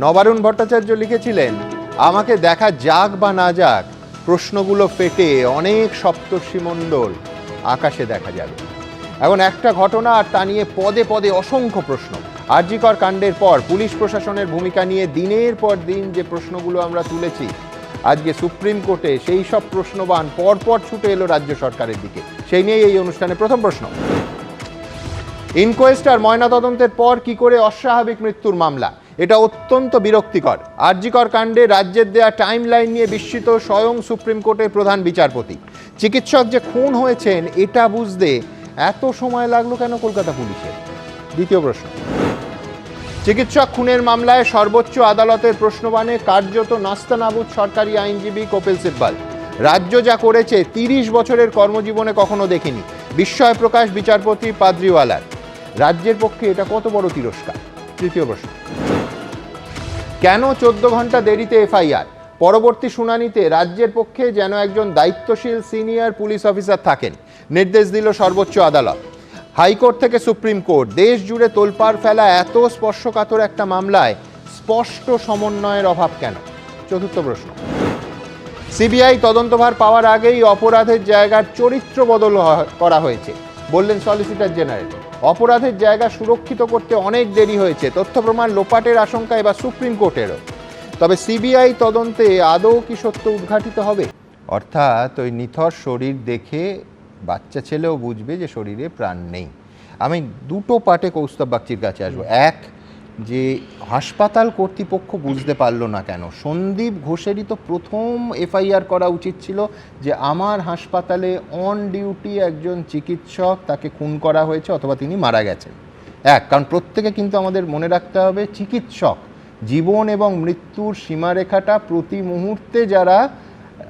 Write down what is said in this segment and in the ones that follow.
নবারুণ ভট্টাচার্য লিখেছিলেন, আমাকে দেখা যাক বা না যাক, প্রশ্নগুলো ফেটে অনেক সপ্তর্ষিমণ্ডল আকাশে দেখা যাবে। এখন একটা ঘটনা আর তা নিয়ে পদে পদে অসংখ্য প্রশ্ন। আরজিকর কাণ্ডের পর পুলিশ প্রশাসনের ভূমিকা নিয়ে দিনের পর দিন যে প্রশ্নগুলো আমরা তুলেছি, আজকে সুপ্রিম কোর্টে সেই সব প্রশ্নবান পরপর ছুটে এলো রাজ্য সরকারের দিকে। সেই নিয়েই এই অনুষ্ঠানে প্রথম প্রশ্ন। ইনকোয়েস্ট আর ময়নাতদন্তের পর কি করে অস্বাভাবিক মৃত্যুর মামলা? এটা অত্যন্ত বিরক্তিকর। আরজিকর কাণ্ডে রাজ্যের দেয়া টাইম লাইন নিয়ে বিস্মিত স্বয়ং সুপ্রিম কোর্টের প্রধান বিচারপতি। চিকিৎসক যে খুন হয়েছেন, এটা বুঝতে এত সময় লাগল কেন কলকাতা পুলিশের? দ্বিতীয় প্রশ্ন। চিকিৎসক খুনের মামলায় সর্বোচ্চ আদালতের প্রশ্নবাণে কার্যত নাস্তানাবুদ সরকারি আইনজীবী কপিল সিব্বাল। রাজ্য যা করেছে, তিরিশ বছরের কর্মজীবনে কখনো দেখিনি, বিস্ময় প্রকাশ বিচারপতি পাদ্রিওয়ালার। রাজ্যের পক্ষে এটা কত বড় তিরস্কার? তৃতীয় প্রশ্ন। কেন চোদ্দ ঘণ্টা দেরিতে এফআইআর? পরবর্তী শুনানিতে রাজ্যের পক্ষে যেন একজন দায়িত্বশীল সিনিয়র পুলিশ অফিসার থাকেন, নির্দেশ দিল সর্বোচ্চ আদালত। হাইকোর্ট থেকে সুপ্রিম কোর্ট, দেশ জুড়ে তোলপাড় ফেলা এত স্পর্শকাতর একটা মামলায় স্পষ্ট সমন্বয়ের অভাব কেন? চতুর্থ প্রশ্ন। সিবিআই তদন্তভার পাওয়ার আগেই অপরাধের জায়গার চরিত্র বদল করা হয়েছে। বললেন সলিসিটর জেনারেল অপরাধের জায়গা সুরক্ষিত করতে অনেক দেরি হয়েছে, তথ্য প্রমাণ লোপাটের আশঙ্কা এবার সুপ্রিম কোর্টেরও। তবে সিবিআই তদন্তে আদৌ কি সত্য উদ্ঘাটিত হবে? অর্থাৎ ওই নিথর শরীর দেখে বাচ্চা ছেলেও বুঝবে যে শরীরে প্রাণ নেই। আমি দুটো পাটে কৌস্তব বাগচির কাছে আসব। এক যে হাসপাতাল কর্তৃপক্ষ বুঝতে পারল না কেন। সন্দীপ ঘোষেরই তো প্রথম এফআইআর করা উচিত ছিল যে আমার হাসপাতালে অন ডিউটি একজন চিকিৎসক তাকে খুন করা হয়েছে অথবা তিনি মারা গেছেন। এক, কারণ প্রত্যেকে কিন্তু আমাদের মনে রাখতে হবে, চিকিৎসক জীবন এবং মৃত্যুর সীমারেখাটা প্রতি মুহূর্তে যারা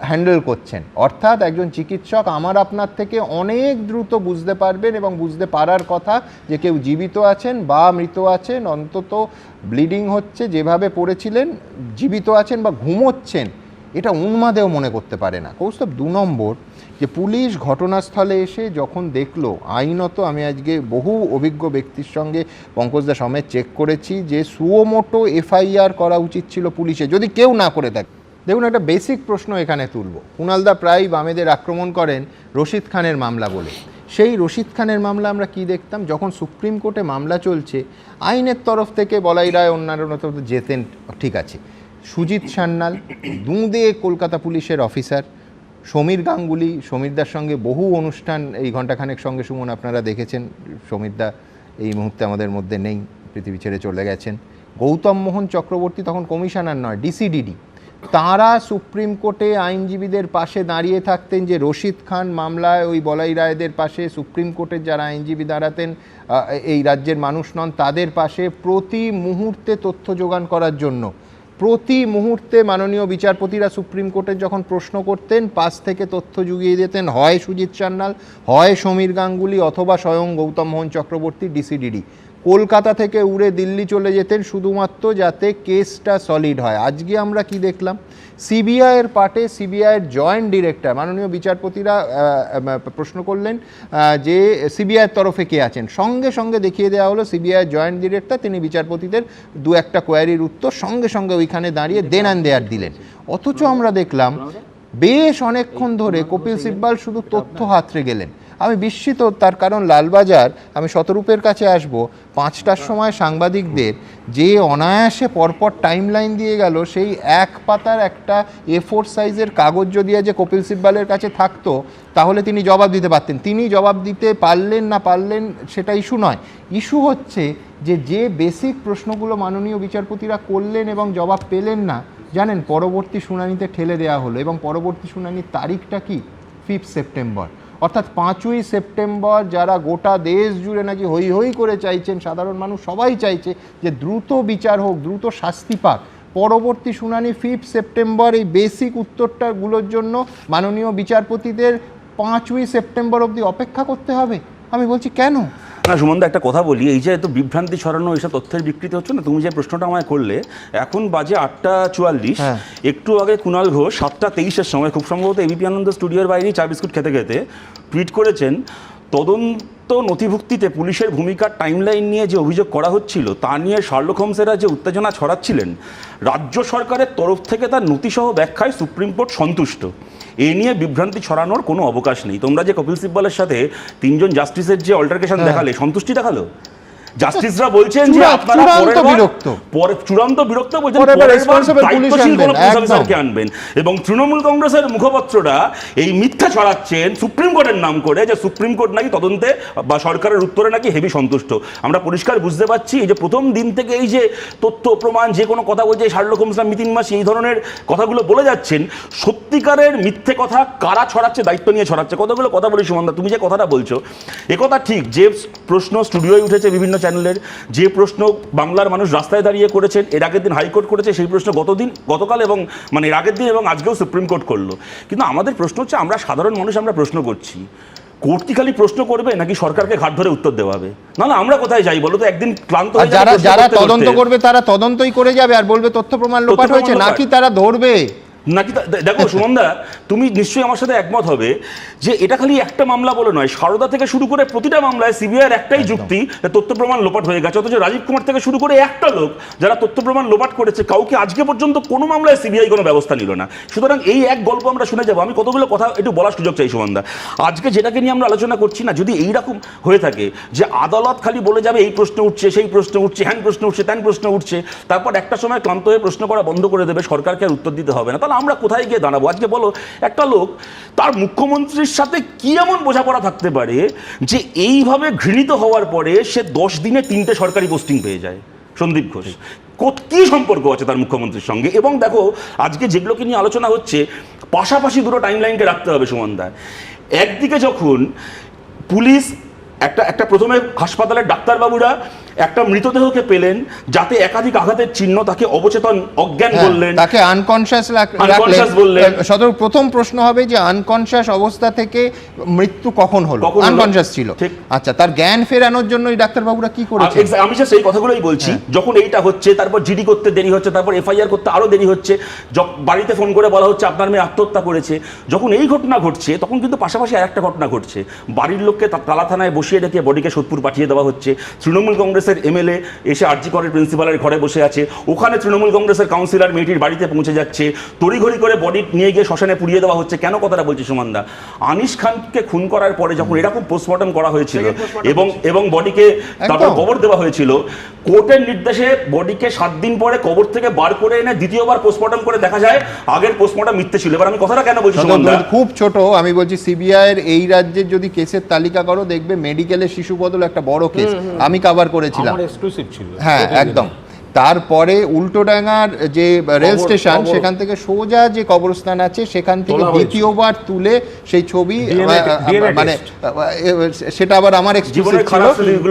হ্যান্ডেল করছেন। অর্থাৎ একজন চিকিৎসক আমার আপনার থেকে অনেক দ্রুত বুঝতে পারবেন এবং বুঝতে পারার কথা যে কেউ জীবিত আছেন বা মৃত আছেন, অন্তত ব্লিডিং হচ্ছে, যেভাবে পড়েছিলেন, জীবিত আছেন বা ঘুমোচ্ছেন, এটা উন্মাদেও মনে করতে পারে না। কৌস্তব, দু নম্বর যে পুলিশ ঘটনাস্থলে এসে যখন দেখল, আইনত আমি আজকে বহু অভিজ্ঞ ব্যক্তির সঙ্গে পঙ্কজদা সমেত চেক করেছি যে সুয়োমোটো এফআইআর করা উচিত ছিল পুলিশে, যদি কেউ না করে থাকে দেখুন, একটা বেসিক প্রশ্ন এখানে তুলব। কুণালদা প্রায় বামেদের আক্রমণ করেন রশিদ খানের মামলা বলে। সেই রশিদ খানের মামলা আমরা কি দেখতাম? যখন সুপ্রিম কোর্টে মামলা চলছে, আইনের তরফ থেকে বলাই রায় অন্যান্য যেতেন, ঠিক আছে। সুজিত সান্যাল, দুঁদে কলকাতা পুলিশের অফিসার, সমীর গাঙ্গুলি সমীরদার সঙ্গে বহু অনুষ্ঠান এই ঘণ্টাখানেক সঙ্গে, সুমন, আপনারা দেখেছেন। সমীরদা এই মুহূর্তে আমাদের মধ্যে নেই, পৃথিবী ছেড়ে চলে গেছেন। গৌতম মোহন চক্রবর্তী তখন কমিশনার নয় ডিসিডিডি তারা সুপ্রিম কোর্টে আইনজীবীদের পাশে দাঁড়িয়ে থাকতেন যে রশিদ খান মামলায় ওই বলাই রায়দের পাশে, সুপ্রিম কোর্টের যারা আইনজীবী দাঁড়াতেন এই রাজ্যের মানুষ নন, তাদের পাশে প্রতি মুহূর্তে তথ্য যোগান করার জন্য। প্রতি মুহূর্তে মাননীয় বিচারপতিরা সুপ্রিম কোর্টের যখন প্রশ্ন করতেন, পাশ থেকে তথ্য জুগিয়ে দিতেন, হয় সুজিত সান্যাল, হয় সমীর গাঙ্গুলি অথবা স্বয়ং গৌতম মোহন চক্রবর্তী, ডিসিডিডি। কলকাতা থেকে উড়ে দিল্লি চলে যেতেন শুধুমাত্র যাতে কেসটা সলিড হয়। আজকে আমরা কি দেখলাম? সিবিআইয়ের পার্টে সিবিআইয়ের জয়েন্ট ডিরেক্টর মাননীয় বিচারপতিরা প্রশ্ন করলেন যে সিবিআইয়ের তরফে কে আছেন? সঙ্গে সঙ্গে দেখিয়ে দেওয়া হলো সিবিআই জয়েন্ট ডিরেক্টর তিনি বিচারপতিদের দু একটা কোয়ারির উত্তর সঙ্গে সঙ্গে ওইখানে দাঁড়িয়ে দেন অ্যান্ড দেয়ার দিলেন। অথচ আমরা দেখলাম, বেশ অনেকক্ষণ ধরে কপিল সিব্বাল শুধু তথ্য হাতড়ে গেলেন। আমি বিস্মিত তার কারণ লালবাজার, আমি শতরূপের কাছে আসব। পাঁচটার সময় সাংবাদিকদের যে অনায়াসে পরপর টাইম লাইন দিয়ে গেল, সেই এক পাতার একটা এ ফোর সাইজের কাগজ যদি যে কপিল সিব্বালের কাছে থাকতো, তাহলে তিনি জবাব দিতে পারতেন। তিনি জবাব দিতে পারলেন না পারলেন সেটা ইস্যু নয়। ইস্যু হচ্ছে যে যে বেসিক প্রশ্নগুলো মাননীয় বিচারপতিরা করলেন এবং জবাব পেলেন না, জানেন পরবর্তী শুনানিতে ঠেলে দেওয়া হলো এবং পরবর্তী শুনানির তারিখটা কি? ফিফথ সেপ্টেম্বর অর্থাৎ পাঁচই সেপ্টেম্বর যারা গোটা দেশ জুড়ে নাকি হই হই করে চাইছেন, সাধারণ মানুষ সবাই চাইছে যে দ্রুত বিচার হোক, দ্রুত শাস্তি পাক। পরবর্তী শুনানি ফিফথ সেপ্টেম্বর, এই বেসিক উত্তরটাগুলোর জন্য মাননীয় বিচারপতিদের পাঁচই সেপ্টেম্বর অবধি অপেক্ষা করতে হবে। আমি বলছি, কেন? না সুমনদা একটা কথা বলি। এই যে এত বিভ্রান্তি ছড়ানো এইসব তথ্যের বিকৃতি হচ্ছে না? তুমি যে প্রশ্নটা আমায় করলে এখন বাজে আটটা চুয়াল্লিশ। হ্যাঁ। একটু আগে কুণাল ঘোষ সাতটা তেইশের সময় খুব সম্ভবত এবিপি আনন্দ স্টুডিওর বাইরেই চা বিস্কুট খেতে খেতে টুইট করেছেন তদন্ত নথিভুক্তিতে পুলিশের ভূমিকার টাইমলাইন নিয়ে যে অভিযোগ করা হচ্ছিল তা নিয়ে শার্লক হোমসেরা যে উত্তেজনা ছড়াচ্ছিলেন রাজ্য সরকারের তরফ থেকে তার নথিসহ ব্যাখ্যায় সুপ্রিম কোর্ট সন্তুষ্ট। এ নিয়ে বিভ্রান্তি ছড়ানোর কোনো অবকাশ নেই। তোমরা যে কপিল সিব্বলের সাথে তিনজন জাস্টিসের যে অল্টারকেশন দেখালে সন্তুষ্টি দেখাল? জাস্টিসরা বলছেন যে আপনারা পরের বিরক্ত। পরে চূড়ান্ত বিরক্ত বলছেন দায়িত্বশীল কোনো আনবেন, পুলিশ অফিসারকে আনবেন। এবং তৃণমূল কংগ্রেসের মুখপাত্ররা এই মিথ্যা ছড়াচ্ছেন সুপ্রিম কোর্টের নাম করে যে সুপ্রিম কোর্ট নাকি তদন্তে বা সরকারের উত্তরে নাকি হেভি সন্তুষ্ট। আমরা পরিষ্কার বুঝতে পারছি এই যে প্রথম দিন থেকে এই যে তথ্য প্রমাণ যে কোনো কথা বলছে শার্লক হোমসরা মিতিন মাসি এই ধরনের কথাগুলো বলে যাচ্ছেন সত্যিকারের মিথ্যে কথা কারা ছড়াচ্ছে দায়িত্ব নিয়ে ছড়াচ্ছে? কতগুলো কথা বলি সুমন্দা তুমি যে কথাটা বলছো একথা ঠিক যে প্রশ্ন স্টুডিওয় উঠেছে বিভিন্ন চ্যানেলের যে প্রশ্ন বাংলার মানুষ রাস্তায় দাঁড়িয়ে করেছেন এর আগের দিন হাইকোর্ট করেছে সেই প্রশ্ন গতদিন গতকাল এবং মানে এর আগের দিন এবং আজকেও সুপ্রিম কোর্ট করল। কিন্তু আমাদের প্রশ্ন হচ্ছে আমরা সাধারণ মানুষ আমরা প্রশ্ন করছি। কোর্ট কি খালি প্রশ্ন করবে নাকি সরকারকে ঘাট ধরে উত্তর দেওয়াবে নাহলে আমরা কোথায় যাই বলো তো? একদিন ক্লান্ত যারা যারা তদন্ত করবে তারা তদন্তই করে যাবে আর বলবে তথ্য প্রমাণ লোপাট হয়েছে নাকি তারা ধরবে? নাকি দেখো সুমনদা তুমি নিশ্চয়ই আমার সাথে একমত হবে যে এটা খালি একটা মামলা বলে নয় সারদা থেকে শুরু করে প্রতিটা মামলায় সিবিআইয়ের একটাই যুক্তি তথ্য প্রমাণ লোপাট হয়ে গেছে অথচ রাজীব কুমার থেকে শুরু করে একটা লোক যারা তথ্য প্রমাণ লোপাট করেছে কাউকে আজকে পর্যন্ত কোনো মামলায় সিবিআই কোনো ব্যবস্থা নিল না। সুতরাং এই এক গল্প আমরা শুনে যাব। আমি কতগুলো কথা একটু বলার সুযোগ চাই সুমনদা আজকে যেটাকে নিয়ে আমরা আলোচনা করছি না যদি এইরকম হয়ে থাকে যে আদালত খালি বলে যাবে এই প্রশ্ন উঠছে সেই প্রশ্ন উঠছে হ্যান প্রশ্ন উঠছে ত্যান প্রশ্ন উঠছে তারপর একটা সময় ক্লান্ত হয়ে প্রশ্ন করা বন্ধ করে দেবে সরকারকে আর উত্তর দিতে হবে না। তাহলে আমরা কোথায় গিয়ে দাঁড়াবো? আজকে বলো, একটা লোক তার মুখ্যমন্ত্রীর সাথে কি এমন বোঝাপড়া থাকতে পারে যে এইভাবে ঘৃণিত হওয়ার পরে সে দশ দিনে তিনটে সরকারি পোস্টিং পেয়ে যায়? সন্দীপ ঘোষ। কি সম্পর্ক আছে তার মুখ্যমন্ত্রীর সঙ্গে? এবং দেখো, আজকে যেগুলোকে নিয়ে আলোচনা হচ্ছে, পাশাপাশি দুটো টাইমলাইনকে রাখতে হবে সুমনদা একদিকে যখন পুলিশ, একটা একটা প্রথমে হাসপাতালের ডাক্তারবাবুরা একটা মৃতদেহকে পেলেন যাতে একাধিক আঘাতের চিহ্ন তাকে অবচেতন অজ্ঞান হ্যাঁ, বললেন। তাকে আনকনশিয়াস Unconscious বললেন। সদর প্রথম প্রশ্ন হবে যে আনকনশিয়াস অবস্থা থেকে মৃত্যু কখন হলো? আনকনশিয়াস ছিল। আচ্ছা তার জ্ঞান ফেরানোর জন্য এই ডাক্তারবাবুরা কি করেছে আমি just সেই কথাগুলোই বলছি যখন এইটা হচ্ছে তারপর জিডি করতে দেরি হচ্ছে তারপর এফআইআর করতে আরও দেরি হচ্ছে বাড়িতে ফোন করে বলা হচ্ছে আপনার মেয়ে আত্মহত্যা করেছে। যখন এই ঘটনা ঘটছে তখন কিন্তু পাশাপাশি আর একটা ঘটনা ঘটছে। বাড়ির লোককে তালা থানায় বসিয়ে রেখে বডিকে সোদপুর পাঠিয়ে দেওয়া হচ্ছে। তৃণমূল কংগ্রেসের এমএলএ এসে আরজি করের প্রিন্সিপালের ঘরে বসে আছে। ওখানে তৃণমূল কংগ্রেসের কাউন্সিলর মেয়েটির বাড়িতে পৌঁছে যাচ্ছে। তড়িঘড়ি করে বডি নিয়ে গিয়ে শ্মশানে পুড়িয়ে দেওয়া হচ্ছে। কেন কথাটা বলছি সুমনদা আনিস খানকে খুন করার পরে যখন এরকম পোস্টমর্টম করা হয়েছিল এবং এবং বডিকে তারপর কবর দেওয়া হয়েছিল কোর্টের নির্দেশে বডিকে সাত দিন পরে কবর থেকে বার করে এনে দ্বিতীয়বার পোস্টমর্টম করে দেখা যায় আগের পোস্টমর্টম মিথ্যে ছিল। এবার আমি কথাটা কেন বলছি খুব ছোট। আমি বলছি সিবিআই এর এই রাজ্যের যদি কেসের তালিকা করো দেখবে মেডিকেলের শিশু বদল একটা বড় কেস আমি কভার করেছিলাম আমার এক্সক্লুসিভ ছিল। হ্যাঁ একদম। তারপরে উল্টোডাঙ্গার যে রেল স্টেশন সেখান থেকে সোজা যে কবরস্থান আছে সেখান থেকে দ্বিতীয়বার তুলে সেই ছবি মানে সেটা আবার আমার এক্সক্লুসিভ ছিল।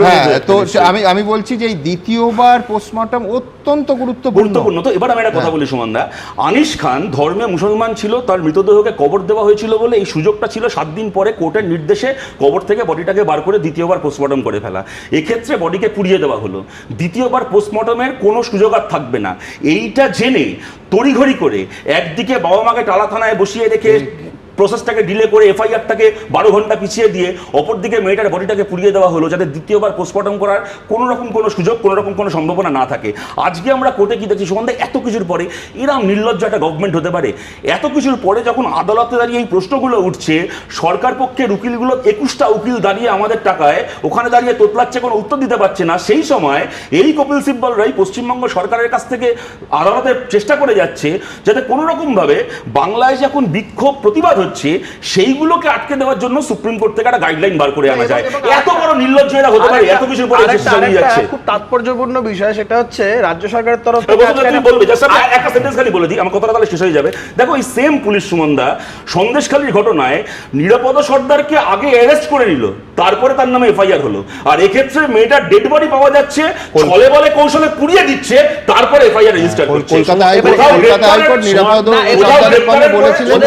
হ্যাঁ তো আমি আমি বলছি যে এই দ্বিতীয়বার পোস্টমর্টম অত্যন্ত গুরুত্বপূর্ণ। গুরুত্বপূর্ণ। তো এবার আমি একটা কথা বলি সুমনদা আনিস খান ধর্মে মুসলমান ছিল তার মৃতদেহকে কবর দেওয়া হয়েছিল বলে এই সুযোগটা ছিল সাত দিন পরে কোর্টের নির্দেশে কবর থেকে বডিটাকে বার করে দ্বিতীয়বার পোস্টমর্টম করে ফেলা। এক্ষেত্রে বডিকে পুড়িয়ে দেওয়া হলো। দ্বিতীয়বার পোস্টমর্টমের কোনো সুযোগ আর থাকবে না। এইটা জেনে তড়িঘড়ি করে একদিকে বাবা মাকে টালা থানায় বসিয়ে রেখে প্রসেসটাকে ডিলে করে এফআইআরটাকে বারো ঘণ্টা পিছিয়ে দিয়ে অপরদিকে মেয়েটার বডিটাকে পুড়িয়ে দেওয়া হলো যাতে দ্বিতীয়বার পোস্টমর্টম করার কোনো রকম কোনো সুযোগ, কোনো রকম কোনো সম্ভাবনা না থাকে। আজকে আমরা কোর্টে কি দেখছি সুগন্ধা এত কিছুর পরে এরম নির্লজ্জ একটা গভর্নমেন্ট হতে পারে। এত কিছুর পরে যখন আদালতে দাঁড়িয়ে এই প্রশ্নগুলো উঠছে, সরকার পক্ষের উকিলগুলো একুশটা উকিল দাঁড়িয়ে আমাদের টাকায়, ওখানে দাঁড়িয়ে তোতলাচ্ছে, কোনো উত্তর দিতে পারছে না। সেই সময় এই কপিল সিব্বলরাই পশ্চিমবঙ্গ সরকারের কাছ থেকে আদালতের চেষ্টা করে যাচ্ছে, যাতে কোনোরকমভাবে বাংলায় যে এখন বিক্ষোভ, প্রতিবাদ হচ্ছে সেইগুলোকে আটকে দেওয়ার জন্য সুপ্রিম কোর্ট থেকে একটা গাইডলাইন বার করে আনা যায়। এত বড় নির্লজ্জ এরা হতে পারে এত কিছুর পরে যাচ্ছে। খুব তাৎপর্যপূর্ণ বিষয় সেটা হচ্ছে রাজ্য সরকারের তরফ থেকে আজকে বলবে একটা সেন্টেন্স খালি বলে দিই আমার কথাটা তাহলে শেষ হয়ে যাবে। দেখো এই সেম পুলিশ সুমন্দা সন্দেশখালীর ঘটনায় নিরাপদ সর্দারকে আগে অ্যারেস্ট করে নিল তারপরে তার নামে এফআইআর হলো। আর এক্ষেত্রে মেয়েটার ডেড বডি পাওয়া যাচ্ছে ছলে বলে কৌশলে পুড়িয়ে দিচ্ছে তারপরে এফআইআর রেজিস্টার করছে। কলকাতা হাইকোর্ট কলকাতা হাইকোর্ট নিরাপদ বলেছিলেন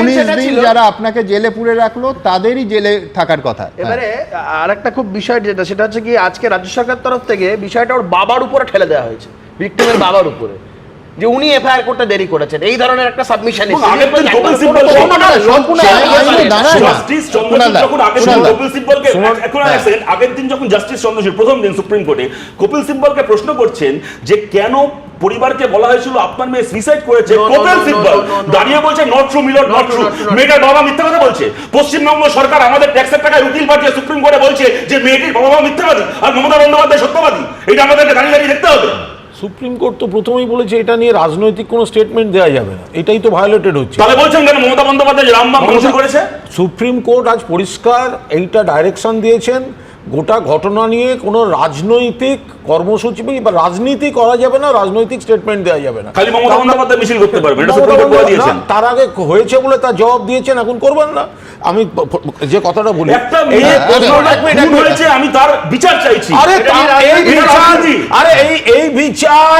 উনিশ ছিল। যারা আপনাকে জেলে পুরে রাখল তাদেরই জেলে থাকার কথা হ্যাঁ। এবারে আরেকটা খুব বিষয় যেটা সেটা হচ্ছে কি আজকে রাজ্য সরকার তরফ থেকে বিষয়টা ওর বাবার উপরে ঠেলে দেওয়া হয়েছে ভিক্টিমের বাবার উপরে যে উনি এফআইআর করতে দেরি করেছেন এই ধরনের একটা সাবমিশন আগের দিন যখন জাস্টিস চন্দ্রচূড় প্রথম দিন সুপ্রিম কোর্টে কপিল সিব্বলকে প্রশ্ন করছেন যে কেন পরিবারকে বলা হয়েছিল আপনার মেয়ে সুইসাইড করেছে কপিল সিব্বল. দাঁড়িয়ে বলছে not true milord not true মেয়েটার বাবা মিথ্যা কথা বলছে পশ্চিমবঙ্গ সরকার আমাদের ট্যাক্সের টাকায় উকিল পাঠিয়ে সুপ্রিম কোর্টে বলছে যে মেয়েটির বাবা মিথ্যাবাদী আর মমতা বন্দ্যোপাধ্যায় সত্যবাদী এটা আমাদেরকে দাঁড়িয়ে দাঁড়িয়ে দেখতে হবে সুপ্রিম কোর্ট তো প্রথমেই বলেছে এটা নিয়ে রাজনৈতিক কোনো স্টেটমেন্ট দেওয়া যাবে না। এটাই তো ভায়োলেটেড হচ্ছে। তাহলে বলছেন কেন মমতা বন্দ্যোপাধ্যায় রামবাম করেছে? সুপ্রিম কোর্ট আজ পরিষ্কার এইটা ডাইরেকশন দিয়েছেন। গোটা ঘটনা নিয়ে কোনো রাজনৈতিক কর্মসূচি বা রাজনীতি করা যাবে না রাজনৈতিক স্টেটমেন্ট দেওয়া যাবে না। খালি মমতা বন্দ্যোপাধ্যায় মিছিল করতে পারবেন এটা সুপ্রিম কোর্ট দিয়েছেন। তার আগে হয়েছে বলে তার জবাব দিয়েছেন এখন করবেন না। আমি যে কথাটা বলি একটা মেয়ে। হয়েছে আমি তার বিচার চাইছি। আরে এই বিচার আরে এই এই বিচার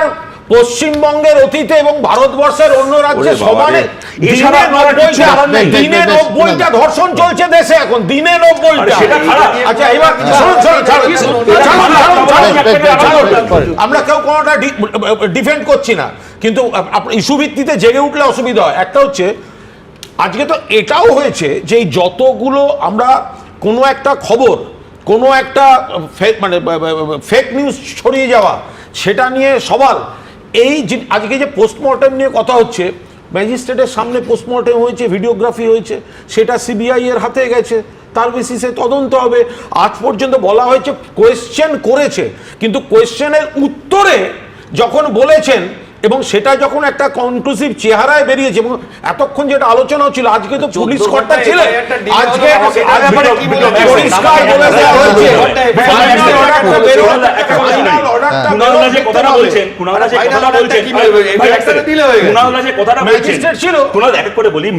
পশ্চিমবঙ্গের অতীতে এবং ভারতবর্ষের অন্য রাজ্যে সমানে দিনে নব্বইটা ধর্ষণ চলছে দেশে এখন দিনে নব্বইটা। আচ্ছা এবার আমরা কেউ কোনোটা ডিফেন্ড করছি না কিন্তু ইস্যু ভিত্তিতে জেগে উঠলে অসুবিধা হয়। একটা হচ্ছে আজকে তো এটাও হয়েছে যে যতগুলো আমরা কোনো একটা খবর কোনো একটা ফেক মানে ফেক নিউজ ছড়িয়ে যাওয়া সেটা নিয়ে সবার এই আজকে যে পোস্টমর্টম নিয়ে কথা হচ্ছে ম্যাজিস্ট্রেটের সামনে পোস্টমর্টম হয়েছে ভিডিওগ্রাফি হয়েছে, সেটা সিবিআই এর হাতে গেছে, তার বেসিসে তদন্ত হবে। আজ পর্যন্ত বলা হয়েছে কোয়েশ্চেন করেছে, কিন্তু কোয়েশ্চেনের উত্তরে যখন বলেছেন এবং সেটা যখন একটা কনক্লুসিভ চেহারায় বেরিয়েছে এবং এতক্ষণ যেটা আলোচনা হচ্ছিল আজকে তো পুলিশ কর্তা ছিলেন। আজকে পরিষ্কার বলে দেওয়া হয়েছে।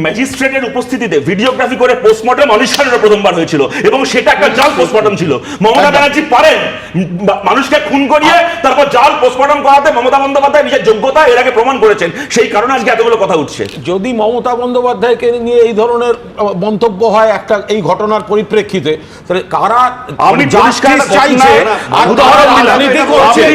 ম্যাজিস্ট্রেটের উপস্থিতিতে ভিডিওগ্রাফি করে পোস্টমর্টম অনুষ্ঠানের প্রথমবার হয়েছিল এবং সেটা একটা জাল পোস্টমর্টম ছিল। মমতা ব্যানার্জি পারেন মানুষকে খুন করিয়ে তারপর জাল পোস্টমর্টম করাতে মমতা বন্দ্যোপাধ্যায় নিজের যোগ্যতা এর আগে প্রমাণ করেছেন সেই কারণে আজকে এতগুলো কথা উঠছে। যদি মমতা বন্দ্যোপাধ্যায়কে নিয়ে এই ধরনের মন্তব্য হয় একটা এই ঘটনার পরিপ্রেক্ষিতে তাহলে কারা আপনি পরিষ্কার চাইছে আর উদাহরণ আপনি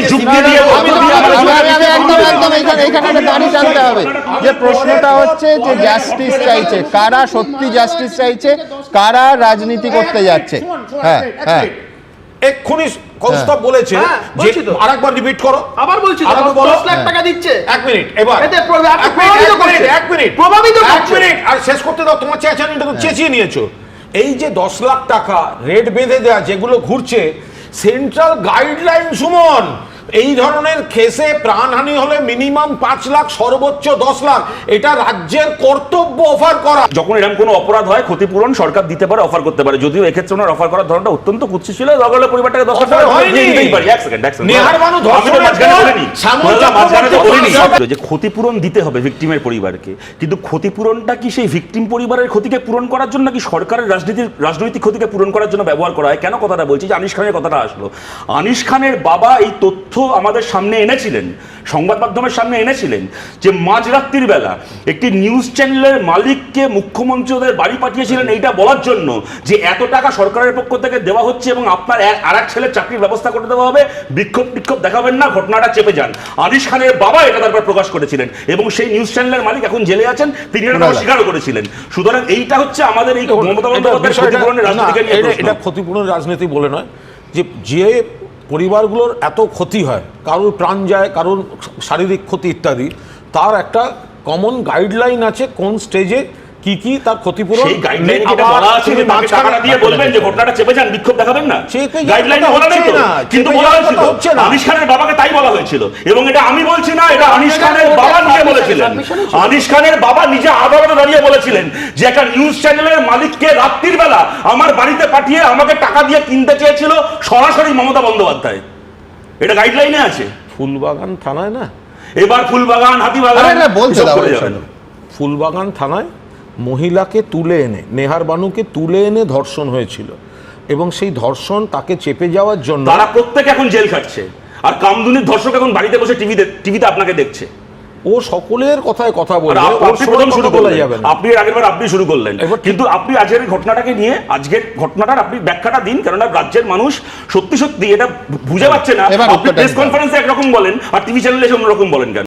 যুক্তি দিয়ে আমি বলুন। আমি- আমি- আমি- আমি একদম একদম এখানে এখানে একটা দাঁড়ি টানতে হবে। যে প্রশ্নটা হচ্ছে যে জাস্টিস চাইছে। কারা সত্যি জাস্টিস চাইছে? কারা রাজনীতি করতে যাচ্ছে? হ্যাঁ হ্যাঁ। এক্ষুনি কৌস্তব বলেছে হ্যাঁ, যে আরেকবার রিপিট করো। আবার বলছি তো, আরেকবার বলো। দশ লাখ টাকা দিচ্ছে। এক মিনিট এবার। এতে প্রভাবিত এক মিনিট, করছে। এক মিনিট। প্রভাবিত এক। মিনিট আর শেষ করতে দাও তোমার চেঁচানিটা তো চেঁচিয়ে নিয়েছো। এই যে দশ লাখ টাকা রেট বেঁধে দেওয়া যেগুলো ঘুরছে সেন্ট্রাল গাইডলাইন সুমন এই ধরনের খেসে প্রাণহানি হলে মিনিমাম পাঁচ লাখ সর্বোচ্চ দশ লাখ। এটা রাজ্যের কর্তব্য অফার করা। যখন এরকম কোনো অপরাধ হয় ক্ষতিপূরণ সরকার দিতে পারে অফার করতে পারে। যদিও এক্ষেত্রে ওনার অফার করার ধরনটা অত্যন্ত কুৎসিত। ছিল দরকার হলে পরিবারটাকে দশ লাখ টাকা যে ক্ষতিপূরণ দিতে হবে ভিকটিমের পরিবারকে। কিন্তু ক্ষতিপূরণটা কি সেই ভিকটিম পরিবারের ক্ষতিকে পূরণ করার জন্য নাকি সরকারের রাজনীতির রাজনৈতিক ক্ষতিকে পূরণ করার জন্য ব্যবহার করা হয়? কেন কথাটা বলছি? যে আনিস খানের কথাটা আসলো। আনিস খানের বাবা এই তথ্য আমাদের সামনে এনেছিলেন সংবাদ মাধ্যমের সামনে এনেছিলেন যে মাঝরাত্রির বেলা একটি নিউজ চ্যানেলের মালিককে মুখ্যমন্ত্রী ওদের বাড়ি পাঠিয়েছিলেন এইটা বলার জন্য যে এত টাকা সরকারের পক্ষ থেকে দেওয়া হচ্ছে এবং আপনার আর এক ছেলের চাকরির ব্যবস্থা করে দেওয়া হবে বিক্ষোভ টিক্ষোভ দেখাবেন না ঘটনাটা চেপে যান। আনিস খানের বাবা এটা তারপর প্রকাশ করেছিলেন এবং সেই নিউজ চ্যানেলের মালিক এখন জেলে আছেন তিনি এটা স্বীকার করেছিলেন। সুতরাং এইটা হচ্ছে আমাদের এই মমতা এটা বন্দ্যোপাধ্যায়ের ক্ষতিপূরণের নিয়ে এটা- ক্ষতিপূরণের রাজনীতি বলে নয়। যে যে পরিবারগুলোর এত ক্ষতি হয়, কারোর প্রাণ যায়, কারোর শারীরিক ক্ষতি ইত্যাদি, তার একটা কমন গাইডলাইন আছে কোন স্টেজে কি কি তার ক্ষতিপূরণ? সেই গাইডলাইনে যেটা বলা আছে যে তাকে টাকাটা দিয়ে বলবেন যে ঘটনাটা চেপে যান বিক্ষোভ দেখাবেন না। গাইডলাইনে বলা নেই তো কিন্তু বলা হয়েছিল। কথা হচ্ছে না। আনিস খানের বাবাকে তাই বলা হয়েছিল। এবং এটা আমি বলছি না এটা আনিস খানের বাবা নিজে বলেছিলেন। আনিস খানের বাবা নিজে আদালতে দাঁড়িয়ে বলেছিলেন যে একটা নিউজ চ্যানেলের মালিককে রাত্রির বেলা আমার বাড়িতে পাঠিয়ে আমাকে টাকা দিয়ে কিনতে চেয়েছিল সরাসরি মমতা বন্দ্যোপাধ্যায়। এটা গাইডলাইনে আছে। ফুলবাগান থানায় না? এবার ফুলবাগান হাতিবাগান। ফুলবাগান থানায়? মহিলাকে তুলে এনে নেহার বানুকে তুলে এনে ধর্ষণ হয়েছিল। এবং সেই ধর্ষণ তাকে চেপে যাওয়ার জন্য তারা প্রত্যেকে এখন জেল খাটছে আর কামদুনির ধর্ষক এখন বাড়িতে বসে টিভিতে টিভিতে আপনাকে দেখছে। ও সকলের কথায় কথা আর বলবে আপনি প্রথম শুরু বলা করলেন। যাবে আপনি আগের বার আপনি শুরু করলেন। কিন্তু আপনি আজকের ঘটনাটাকে নিয়ে আজকের ঘটনাটার আপনি ব্যাখ্যাটা দিন কেননা রাজ্যের মানুষ সত্যি সত্যি এটা বুঝে পাচ্ছে না। এবার আপনি প্রেস কনফারেন্সে একরকম বলেন আর টিভি চ্যানেলে অন্যরকম বলেন কেন?